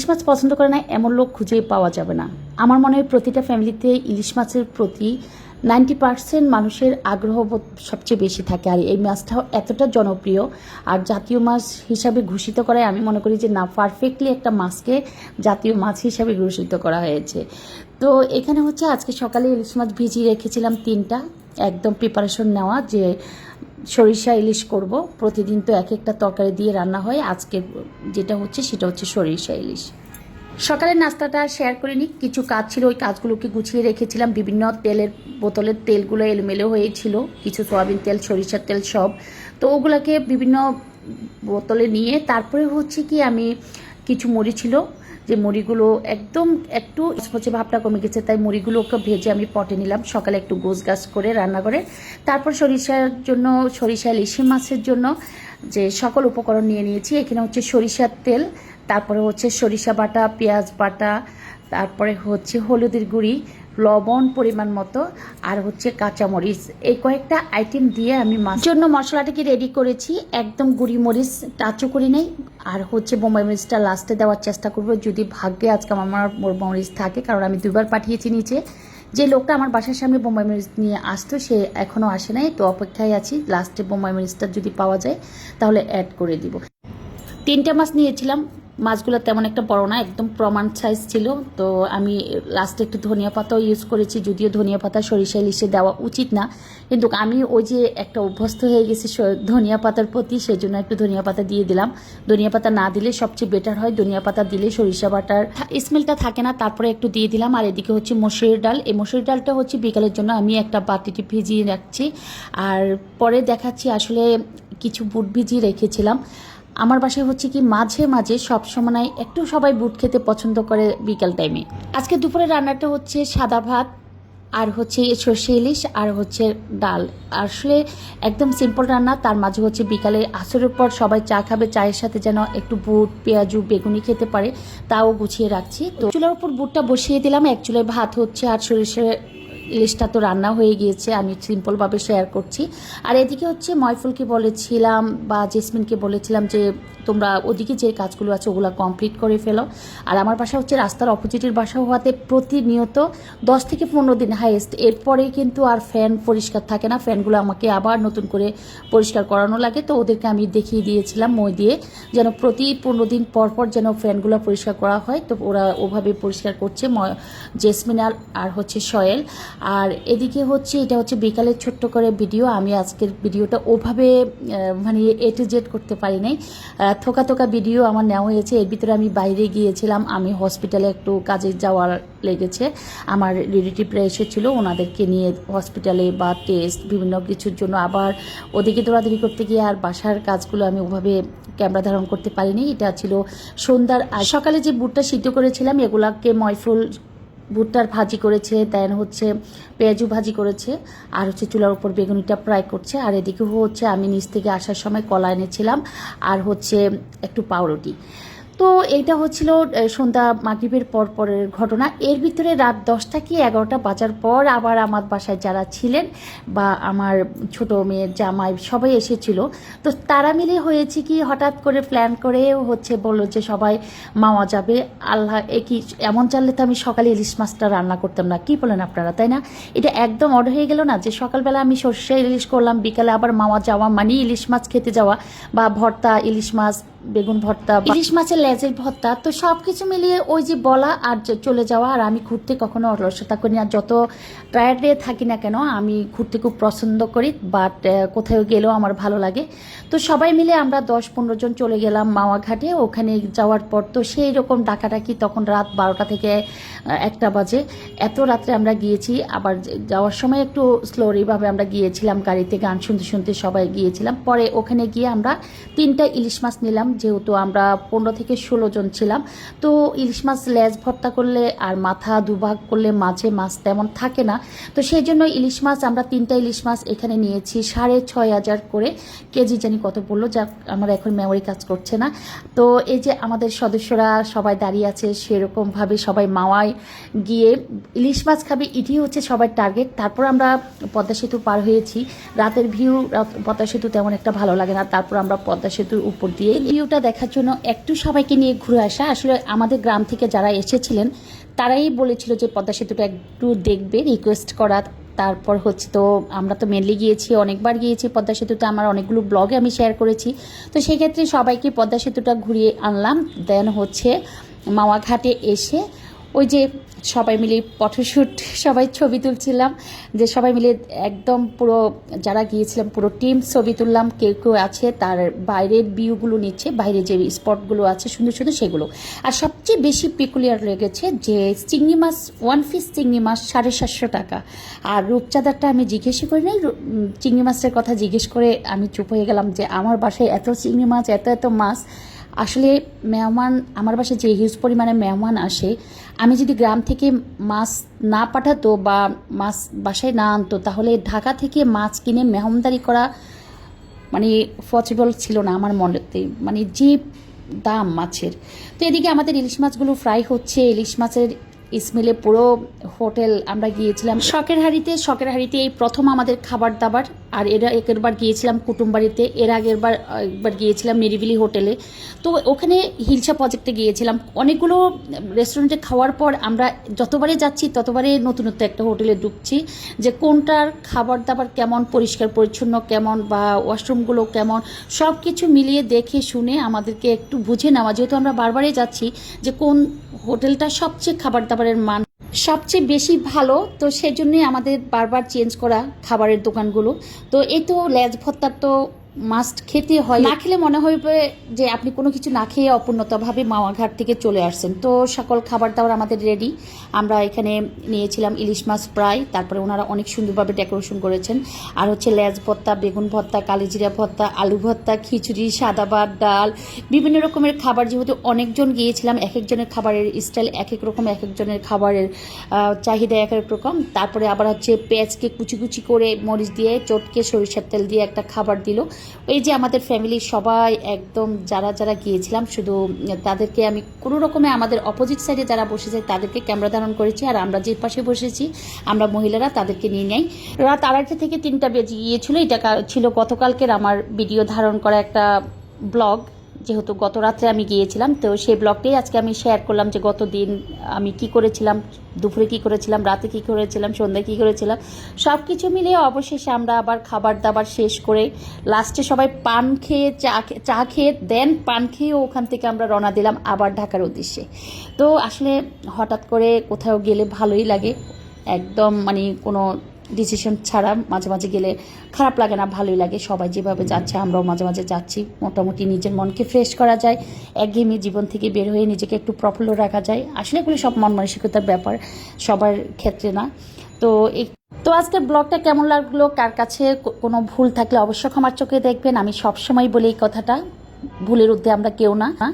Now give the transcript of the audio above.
ইলিশ মাছ পছন্দ করে না, এমন লোক খুঁজে পাওয়া যাবে না। আমার মনে হয় প্রতিটা ফ্যামিলিতে ইলিশ মাছের প্রতি নাইনটি পার্সেন্ট মানুষের আগ্রহবোধ সবচেয়ে বেশি থাকে। আর এই মাছটাও এতটা জনপ্রিয় আর জাতীয় মাছ হিসাবে ঘোষিত করায় আমি মনে করি যে, না পারফেক্টলি একটা মাছকে জাতীয় মাছ হিসাবে ঘোষিত করা হয়েছে। তো এখানে হচ্ছে, আজকে সকালে ইলিশ মাছ ভিজিয়ে রেখেছিলাম তিনটা। একদম প্রিপারেশন নেওয়া যে সরিষা ইলিশ করব। প্রতিদিন তো এক একটা তরকারি দিয়ে রান্না হয়। আজকে যেটা হচ্ছে সেটা হচ্ছে সরিষা ইলিশ। সকালের নাস্তাটা শেয়ার করে নিই। কিছু কাজ ছিল, ওই কাজগুলোকে গুছিয়ে রেখেছিলাম। বিভিন্ন তেলের বোতলের তেলগুলো এলোমেলো হয়েছিল। কিছু সয়াবিন তেল, সরিষার তেল সব। তো ওগুলোকে বিভিন্ন বোতলে নিয়ে, তারপরে হচ্ছে কি আমি কিছু মুড়ি ছিল যে মুড়িগুলো একদম একটু স্পচে ভাবটা কমে গেছে, তাই মুড়িগুলোকে ভেজে আমি পটে নিলাম। সকালে একটু গোছ গাছ করে রান্না করে। তারপর সরিষার জন্য, সরিষা লিশি মাছের জন্য যে সকল উপকরণ নিয়ে নিয়েছি। এখানে হচ্ছে সরিষার তেল, তারপরে হচ্ছে সরিষা বাটা, পেঁয়াজ বাটা তারপরে হচ্ছে হলুদের গুঁড়ি, লবণ পরিমাণ মতো, আর হচ্ছে কাঁচামরিচ। এই কয়েকটা আইটেম দিয়ে আমি মাছ জন্য মশলাটাকে রেডি করেছি? একদম গুঁড়ি মরিচ টাচও করি নাই। আর হচ্ছে বোম্বাই মরিচটা লাস্টে দেওয়ার চেষ্টা করব। যদি ভাগ্যে আজকে আমার মরিচ থাকে, কারণ আমি দুবার পাঠিয়েছি নিচে। যে লোকটা আমার বাসার সামনে বোম্বাই মরিচ নিয়ে আসতো, সে এখনও আসে নাই। তো অপেক্ষায় আছি লাস্টে বোম্বাই মরিচটা যদি পাওয়া যায়, তাহলে অ্যাড করে দিব। তিনটা মাছ নিয়েছিলাম। মাছগুলো তেমন একটা বড় না, একদম প্রমাণ সাইজ ছিল। তো আমি লাস্টে একটু ধনিয়া পাতাও ইউজ করেছি, যদিও ধনিয়া পাতা সরিষা, ইলিশে দেওয়া উচিত না। কিন্তু আমি ওই যে একটা অভ্যস্ত হয়ে গেছি ধনিয়া পাতার প্রতি সেই জন্য একটু ধনিয়া পাতা দিয়ে দিলাম। ধনিয়া পাতা না দিলে সবচেয়ে বেটার হয়, ধনিয়া পাতা দিলে সরিষা বাটার স্মেলটা থাকে না, তারপরে একটু দিয়ে দিলাম। আর এদিকে হচ্ছে মসুরির ডাল, এই মসুরির ডালটা হচ্ছে বিকালের জন্য আমি একটা বাতিটি ভিজিয়ে রাখছি। আর পরে দেখাচ্ছি আসলে কিছু বুট ভিজিয়ে রেখেছিলাম। আমার বাসায় হচ্ছে কি মাঝে মাঝে সব সময় একটু সবাই বুট খেতে পছন্দ করে বিকাল টাইমে আজকে দুপুরে রান্নাটা হচ্ছে সাদা ভাত, আর হচ্ছে সর্ষে ইলিশ, আর হচ্ছে ডাল। আসলে একদম সিম্পল রান্না, তার মাঝে হচ্ছে বিকালে আসরের পর সবাই চা খাবে, চায়ের সাথে যেন একটু বুট, পেঁয়াজু, বেগুনি খেতে পারে, তাও গুছিয়ে রাখছি। তো চুলার উপর বুটটা বসিয়ে দিলাম, এক চুলায় ভাত হচ্ছে আর সরিষে ইলিশটা তো রান্না হয়ে গিয়েছে আমি সিম্পলভাবে শেয়ার করছি। আর এদিকে হচ্ছে ময়ফুলকে বলেছিলাম বা জেসমিনকে বলেছিলাম যে, তোমরা ওদিকে যে কাজগুলো আছে ওগুলো কমপ্লিট করে ফেলো। আর আমার বাসা হচ্ছে রাস্তার অপোজিটের বাসা হওয়াতে প্রতিনিয়ত দশ থেকে পনেরো দিন হাইয়েস্ট এরপরে কিন্তু আর ফ্যান পরিষ্কার থাকে না ফ্যানগুলো আমাকে আবার নতুন করে পরিষ্কার করানো লাগে। তো ওদেরকে আমি দেখিয়ে দিয়েছিলাম মই দিয়ে, যেন প্রতি পনেরো দিন পর পর যেন ফ্যানগুলো পরিষ্কার করা হয়। তো ওরা ওভাবে পরিষ্কার করছে জেসমিন আর হচ্ছে সয়েল আর এদিকে হচ্ছে, এটা হচ্ছে বিকালের ছোট্ট করে ভিডিও। আমি আজকের ভিডিওটা ওভাবে মানে এ টু জেড করতে পারি নাই। থোকা থোকা ভিডিও আমার নেওয়া হয়েছে। এর ভিতরে আমি বাইরে গিয়েছিলাম। আমি হসপিটালে একটু কাজে যাওয়ার লেগেছে। আমার রিলেটিভরা এসেছিল, ওনাদেরকে নিয়ে হসপিটালে বা টেস্ট বিভিন্ন কিছুর জন্য। আবার ওদিকে দৌড়াদৌড়ি করতে গিয়ে আর বাসার কাজগুলো আমি ওভাবে ক্যামেরা ধারণ করতে পারিনি। এটা ছিল সন্ধ্যার সকালে যে বুটটা সিদ্ধ করেছিলাম, এগুলাকে ময়ফুল ভুট্টার ভাজি করেছে দেন হচ্ছে পেঁয়াজু ভাজি করেছে, আর হচ্ছে চুলার উপর বেগুনিটা ফ্রাই করছে, আর এদিকে হচ্ছে আমি নিচ থেকে আসার সময় কলা এনেছিলাম, আর হচ্ছে একটু পাউরুটি। তো এইটা হচ্ছিল সন্ধ্যা মাগরিবের পর পরের ঘটনা। এর ভিতরে রাত দশটা কি এগারোটা বাজার পর আবার আমার বাসায় যারা ছিলেন বা আমার ছোট মেয়ের জামাই সবাই এসেছিল। তো তারা মিলে হয়েছে কি, হঠাৎ করে প্ল্যান করে হচ্ছে বলল যে সবাই মাওয়া যাবে। আল্লাহ, এ কি, এমন চাললে তো আমি সকালে ইলিশ মাছটা রান্না করতাম না। কি বলেন আপনারা, তাই না? এটা একদম অর্ডার হয়ে গেল না যে সকালবেলা আমি সর্ষে ইলিশ করলাম, বিকালে আবার মাওয়া যাওয়া মানে ইলিশ মাছ খেতে যাওয়া বা ভর্তা, ইলিশ মাছ বেগুন ভর্তা ইলিশ মাছের লেজের ভর্তা, তো সব কিছু মিলিয়ে ওই যে বলা আর চলে যাওয়া, আর আমি ঘুরতে কখনো অলসতা করি না। যত টায়ার্ডে থাকি না কেন, আমি ঘুরতে খুব পছন্দ করি বাট কোথাও গেলেও আমার ভালো লাগে। তো সবাই মিলে আমরা দশ পনেরো জন চলে গেলাম মাওয়া ঘাটে ওখানে যাওয়ার পর তো সেই রকম ডাকাডাকি তখন রাত বারোটা থেকে একটা বাজে। এত রাত্রে আমরা গিয়েছি, আবার যাওয়ার সময় একটু স্লোরিভাবে আমরা গিয়েছিলাম, গাড়িতে গান শুনতে শুনতে সবাই গিয়েছিলাম। পরে ওখানে গিয়ে আমরা তিনটা ইলিশ মাছ নিলাম যেহেতু আমরা পনেরো থেকে ষোলো জন ছিলাম, তো ইলিশ মাছ লেজ ভর্তা করলে আর মাথা দুভাগ করলে মাঝে মাছ তেমন থাকে না। তো সেই জন্য ইলিশ মাছ, আমরা তিনটা ইলিশ মাছ এখানে নিয়েছি সাড়ে ছয় হাজার করে কেজি, জানি কত বলল যা আমার এখন মেমোরি কাজ করছে না। তো এই যে আমাদের সদস্যরা সবাই দাঁড়িয়ে আছে, সেরকমভাবে সবাই মাওয়ায় গিয়ে ইলিশ মাছ খাবে এটি হচ্ছে সবার টার্গেট তারপর আমরা পদ্মা সেতু পার হয়েছি। রাতের ভিউ পদ্মা সেতু তেমন একটা ভালো লাগে না, তারপর আমরা পদ্মা সেতুর উপর দিয়ে ভিউটা দেখার জন্য একটু সবাইকে নিয়ে ঘুরে আসা। আসলে আমাদের গ্রাম থেকে যারা এসেছিলেন, তারাই বলেছিল যে পদ্মা সেতুটা একটু দেখবে রিকোয়েস্ট করা। তারপর হচ্ছে তো আমরা তো মেনলি গিয়েছি, অনেকবার গিয়েছি পদ্মা সেতুতে। আমার অনেকগুলো ব্লগে আমি শেয়ার করেছি। তো সেক্ষেত্রে সবাইকে পদ্মা সেতুটা ঘুরিয়ে আনলাম। দেন হচ্ছে মাওয়াঘাটে এসে ওই যে সবাই মিলে ফটোশ্যুট সবাই ছবি তুলছিলাম, যে সবাই মিলে একদম পুরো যারা গিয়েছিলাম, পুরো টিম ছবি তুললাম, কেউ কেউ আছে, তার বাইরের ভিউগুলো নিচ্ছে বাইরে যে স্পটগুলো আছে, সুন্দর সুন্দর সেগুলো। আর সবচেয়ে বেশি পিকুলিয়ার লেগেছে যে চিংড়ি মাছ ওয়ান পিস চিংড়ি মাছ সাড়ে সাতশো টাকা। আর রূপচাঁদারটা আমি জিজ্ঞেসই করি নাই চিংড়ি মাছের কথা জিজ্ঞেস করে আমি চুপ হয়ে গেলাম যে, আমার বাসায় এত চিংড়ি মাছ, এত এত মাছ আসলে মেহমান, আমার বাসায় যে হিউজ পরিমাণে মেহমান আসে, আমি যদি গ্রাম থেকে মাছ না পাঠাতো বা মাছ বাসায় না আনতো, তাহলে ঢাকা থেকে মাছ কিনে মেহমদারি করা মানে পসিবল ছিল না আমার মনেতে। মানে যে দাম মাছের। তো এদিকে আমাদের ইলিশ মাছগুলো ফ্রাই হচ্ছে, ইলিশ মাছের স্মেলে পুরো হোটেল আমরা গিয়েছিলাম। শখের হাড়িতে শখের হাড়িতে এই প্রথম আমাদের খাবার দাবার। আর এর আগেরবার গিয়েছিলাম কুটুমবাড়িতে, এর আগের বার, একবার গিয়েছিলাম নিরিবিলি হোটেলে। তো ওখানে হিলসা প্রজেক্টে গিয়েছিলাম। অনেকগুলো রেস্টুরেন্টে খাওয়ার পর আমরা যতবারে যাচ্ছি, ততবারে নতুনত্ব একটা হোটেলে ঢুকছি যে কোনটার খাবার দাবার কেমন, পরিষ্কার, পরিচ্ছন্ন কেমন বা ওয়াশরুমগুলো কেমন সব কিছু মিলিয়ে দেখে শুনে আমাদেরকে একটু বুঝে নেওয়া। যেহেতু আমরা বারবারই যাচ্ছি যে কোন হোটেলটা সবচেয়ে খাবার দাবারের মান সবচেয়ে বেশি ভালো। তো সেই জন্যই আমাদের বারবার চেঞ্জ করা খাবারের দোকানগুলো। তো এই তো ল্যাজ ভত্তার তো মাস্ট খেতে হয়। না খেলে মনে হবে যে আপনি কোনো কিছু না খেয়ে অপূর্ণতাভাবে মাওয়াঘাট থেকে চলে আসছেন। তো সকল খাবার দাবার আমাদের রেডি আমরা এখানে নিয়েছিলাম ইলিশ মাছ প্রায় তারপরে ওনারা অনেক সুন্দরভাবে ডেকোরেশন করেছেন। আর হচ্ছে লেজ ভর্তা, বেগুন ভর্তা, কালিজিরা ভর্তা, আলু ভর্তা, খিচুড়ি, সাদা ভাত, ডাল, বিভিন্ন রকমের খাবার। যেহেতু অনেকজন গিয়েছিলাম এক একজনের খাবারের স্টাইল এক এক রকম এক একজনের খাবারের চাহিদা এক এক রকম। তারপরে আবার হচ্ছে পেঁয়াজকে কুচি কুচি করে মরিচ দিয়ে, চটকে সরিষার তেল দিয়ে একটা খাবার দিল। এই যে আমাদের ফ্যামিলির সবাই একদম যারা যারা গিয়েছিলাম, শুধু তাদেরকে আমি কোনো রকমে আমাদের অপোজিট সাইডে যারা বসেছে, তাদেরকে ক্যামেরা ধারণ করেছি। আর আমরা যে পাশে বসেছি, আমরা মহিলারা তাদেরকে নিয়ে নেই। রাত আড়াইটা থেকে তিনটা বেজে গিয়েছিল। এটা ছিল গতকালকের আমার ভিডিও ধারণ করা একটা ব্লগ যেহেতু গত রাত্রে আমি গিয়েছিলাম, তো সেই ব্লগটাই আজকে আমি শেয়ার করলাম যে গত দিন আমি কি করেছিলাম, দুপুরে কি করেছিলাম, রাতে কি করেছিলাম, সন্ধ্যায় কি করেছিলাম সব কিছু মিলিয়ে অবশেষে আমরা আবার খাবার দাবার শেষ করে লাস্টে সবাই পান খেয়ে, চা চা খেয়ে দেন পান খেয়ে ওখান থেকে আমরা রওনা দিলাম আবার ঢাকার উদ্দেশ্যে। তো আসলে হঠাৎ করে কোথাও গেলে ভালোই লাগে। একদম মানে কোনো ডিসিশন ছাড়া মাঝে মাঝে গেলে খারাপ লাগে না, ভালোই লাগে। সবাই যেভাবে যাচ্ছে, আমরাও মাঝে মাঝে যাচ্ছি। মোটামুটি নিজের মনকে ফ্রেশ করা যায়, একঘেয়েমি জীবন থেকে বের হয়ে নিজেকে একটু প্রফুল্ল রাখা যায়। আসলে এগুলো সব মন মানসিকতার ব্যাপার, সবার ক্ষেত্রে না। তো তো আজকের ব্লগটা কেমন লাগল? কার কাছে কোনো ভুল থাকলে অবশ্যই ক্ষমার চোখে দেখবেন। আমি সবসময় বলি এই কথাটা, ভুলের ঊর্ধ্বে আমরা কেউ না।